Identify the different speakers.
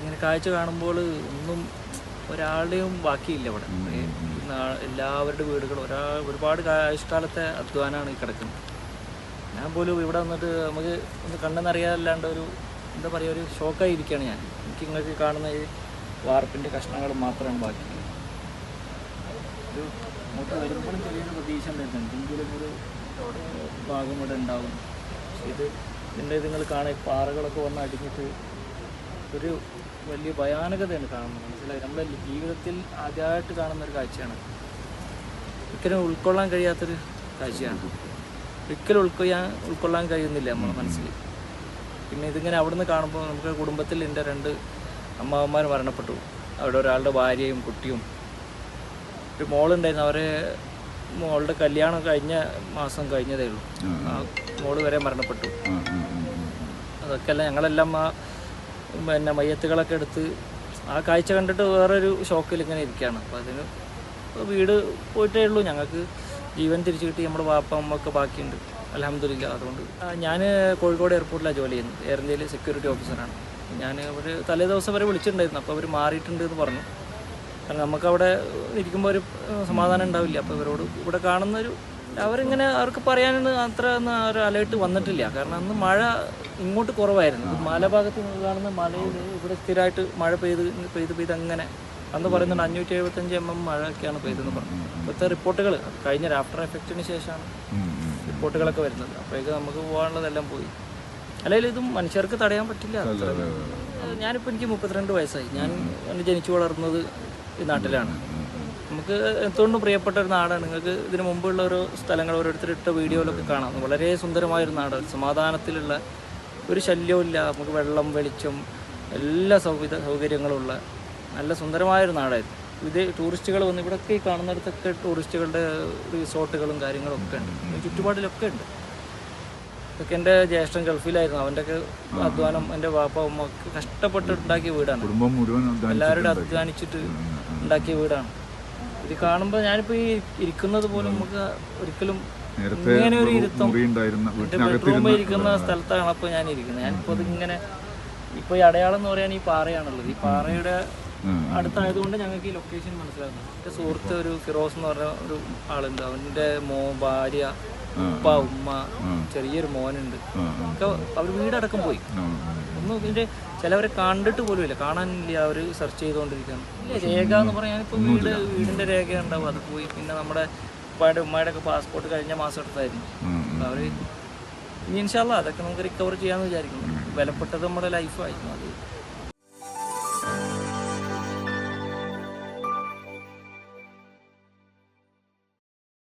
Speaker 1: ഇങ്ങനെ കാഴ്ച കാണുമ്പോൾ ഒന്നും ഒരാളുടെയും ബാക്കിയില്ല ഇവിടെ. എല്ലാവരുടെ വീടുകളും ഒരാ ഒരുപാട് ആയുഷ്കാലത്തെ അധ്വാനമാണ് ഈ കിടക്കുന്നത്. ഞാൻ പോലും ഇവിടെ വന്നിട്ട് നമുക്ക് ഒന്ന് കണ്ണെന്നറിയാതല്ലാണ്ട് ഒരു എന്താ പറയുക ഒരു ഷോക്കായി ഇരിക്കുകയാണ് ഞാൻ. എനിക്ക് നിങ്ങൾക്ക് കാണുന്ന ഈ വാർപ്പിന്റെ കഷ്ണങ്ങൾ മാത്രമാണ് ബാക്കി. ഒരു നമുക്ക് വരുമ്പോഴും ചെറിയൊരു പ്രതീക്ഷ ഉണ്ടായിരുന്നു. എന്തെങ്കിലും ഒരു ഭാഗം ഇവിടെ ഉണ്ടാവും. പക്ഷേ ഇത് ഇതിന്റെ നിങ്ങൾ കാണാൻ പാറകളൊക്കെ വന്ന് അടിഞ്ഞിട്ട് ഒരു വലിയ ഭയാനകതയാണ് കാണുന്നത്. മനസ്സിലായി? നമ്മുടെ ജീവിതത്തിൽ ആദ്യമായിട്ട് കാണുന്ന ഒരു കാഴ്ചയാണ്. ഒരിക്കലും ഉൾക്കൊള്ളാൻ കഴിയാത്തൊരു കാഴ്ചയാണ്. ഒരിക്കലും ഉൾക്കൊള്ളാൻ ഉൾക്കൊള്ളാൻ കഴിയുന്നില്ല നമ്മുടെ മനസ്സിൽ. പിന്നെ ഇതിങ്ങനെ അവിടുന്ന് കാണുമ്പോൾ നമുക്ക് കുടുംബത്തിൽ എന്റെ രണ്ട് അമ്മാവന്മാർ മരണപ്പെട്ടു. അവിടെ ഒരാളുടെ ഭാര്യയും കുട്ടിയും. ഒരു മോളുണ്ടായിരുന്നു. അവരെ മോളുടെ കല്യാണം കഴിഞ്ഞ മാസം കഴിഞ്ഞതേ ഉള്ളൂ. ആ മോൾ വരെ മരണപ്പെട്ടു.
Speaker 2: ആ, ആ, ആ, ആ.
Speaker 1: അതൊക്കെ അല്ല ഞങ്ങളെല്ലാം ആ പിന്നെ മയ്യത്തുകളൊക്കെ എടുത്ത് ആ കാഴ്ച കണ്ടിട്ട് വേറൊരു ഷോക്കിൽ ഇങ്ങനെ ഇരിക്കുകയാണ്. അപ്പോൾ അതിന് വീട് പോയിട്ടേ ഉള്ളൂ. ഞങ്ങൾക്ക് ജീവൻ തിരിച്ചു കിട്ടി. നമ്മുടെ വാപ്പ അമ്മ ഒക്കെ ബാക്കിയുണ്ട്. അലഹമില്ല അതുകൊണ്ട് ഞാൻ കോഴിക്കോട് എയർപോർട്ടിലാണ് ജോലി ചെയ്യുന്നത്. എയർ ഇന്ത്യയിൽ സെക്യൂരിറ്റി ഓഫീസറാണ് ഞാൻ അവർ തലേ ദിവസം വരെ വിളിച്ചിട്ടുണ്ടായിരുന്നു. അപ്പോൾ അവർ മാറിയിട്ടുണ്ട് എന്ന് പറഞ്ഞു. കാരണം നമുക്കവിടെ ഇരിക്കുമ്പോൾ ഒരു സമാധാനം ഉണ്ടാവില്ല. അപ്പോൾ ഇവരോട് ഇവിടെ കാണുന്ന ഒരു അവരിങ്ങനെ അവർക്ക് പറയാനൊന്നും അത്ര ഒന്നും അവർ ഒരു അലേർട്ട് വന്നിട്ടില്ല. കാരണം അന്ന് മഴ ഇങ്ങോട്ട് കുറവായിരുന്നു. മലഭാഗത്ത് നിന്ന് കാണുന്ന മലയിൽ ഇവിടെ സ്ഥിരമായിട്ട് മഴ പെയ്ത് പെയ്ത് പെയ്ത് അങ്ങനെ അന്ന് പറയുന്നുണ്ട് അഞ്ഞൂറ്റി എഴുപത്തഞ്ച് എം എം മഴയൊക്കെയാണ് പെയ്തെന്ന് പറഞ്ഞു. ഇപ്പോഴത്തെ റിപ്പോർട്ടുകൾ കഴിഞ്ഞ ആഫ്റ്റർ എഫക്റ്റിന് ശേഷമാണ്. റിപ്പോർട്ടുകളൊക്കെ വരുന്നത്. അപ്പോഴേക്ക് നമുക്ക് പോകാനുള്ളതെല്ലാം പോയി. അല്ലെങ്കിൽ ഇതും മനുഷ്യർക്ക് തടയാൻ പറ്റില്ല. ഞാനിപ്പോൾ എനിക്ക് മുപ്പത്തിരണ്ട് വയസ്സായി. ഞാൻ ജനിച്ചു വളർന്നത് ഈ നാട്ടിലാണ്. നമുക്ക് എന്തുകൊണ്ടും പ്രിയപ്പെട്ട ഒരു നാടാണ്. നിങ്ങൾക്ക് ഇതിനു മുമ്പുള്ള ഓരോ സ്ഥലങ്ങൾ ഓരോരുത്തർ ഇട്ട വീഡിയോയിലൊക്കെ കാണാം. വളരെ സുന്ദരമായൊരു നാടാണ്. സമാധാനത്തിലുള്ള ഒരു ശല്യവും ഇല്ല നമുക്ക് വെള്ളം വെളിച്ചം എല്ലാ സൗവിധ സൗകര്യങ്ങളുമുള്ള നല്ല സുന്ദരമായൊരു നാടായിരുന്നു ഇത്. ടൂറിസ്റ്റുകൾ വന്ന് ഇവിടെയൊക്കെ ഈ കാണുന്നിടത്തൊക്കെ ടൂറിസ്റ്റുകളുടെ റിസോർട്ടുകളും കാര്യങ്ങളും ഒക്കെ ഉണ്ട് ചുറ്റുപാടിലൊക്കെ ഉണ്ട്. ഇതൊക്കെ എന്റെ ജ്യേഷ്ഠൻ ഗൾഫിലായിരുന്നു. അവന്റെ ഒക്കെ അധ്വാനം എന്റെ വാപ്പ ഉമ്മ ഒക്കെ കഷ്ടപ്പെട്ട് ഉണ്ടാക്കിയ വീടാണ്. എല്ലാവരുടെ അധ്വാനിച്ചിട്ട് ഉണ്ടാക്കിയ വീടാണ്. ഇത് കാണുമ്പോൾ ഞാനിപ്പോൾ ഈ ഇരിക്കുന്നത് പോലും നമുക്ക് ഒരിക്കലും ഇങ്ങനെ ഒരു ഇരുത്തം ബെഡ്റൂമിൽ ഇരിക്കുന്ന സ്ഥലത്താണ് അപ്പോൾ ഞാൻ ഇരിക്കുന്നത് ഞാനിപ്പോൾ ഇതിങ്ങനെ ഇപ്പോൾ ഈ അടയാളം എന്ന് പറയാൻ ഈ പാറയാണുള്ളത്. ഈ പാറയുടെ. അടുത്തായതുകൊണ്ട് ഞങ്ങൾക്ക് ഈ ലൊക്കേഷൻ മനസ്സിലാകുന്നു എന്റെ സുഹൃത്ത് ഒരു ഫിറോസ് എന്ന് പറഞ്ഞ ഒരു ആളുണ്ട്. അവന്റെ മോ ഭാര്യ ഉപ്പ ഉമ്മ ചെറിയൊരു മോനുണ്ട്. ഒക്കെ അവർ വീടടക്കം പോയി. ഒന്നും ഇതിന്റെ ചിലവരെ കണ്ടിട്ട് പോലും ഇല്ല. കാണാനില്ല അവർ സെർച്ച് ചെയ്തുകൊണ്ടിരിക്കുകയാണ്. രേഖ എന്ന് പറഞ്ഞാൽ ഞാനിപ്പോൾ വീട് വീടിന്റെ രേഖ ഉണ്ടാവും. അത് പോയി. പിന്നെ നമ്മുടെ ഉപ്പായുടെ ഉമ്മയുടെ ഒക്കെ പാസ്പോർട്ട് കഴിഞ്ഞ മാസം എടുത്തായിരുന്നു. അവർ ഇനി ഇൻഷാല്ല അതൊക്കെ നമുക്ക് റിക്കവർ ചെയ്യാമെന്ന് വിചാരിക്കുന്നു. വിലപ്പെട്ടത് നമ്മുടെ ലൈഫായിരുന്നു അത്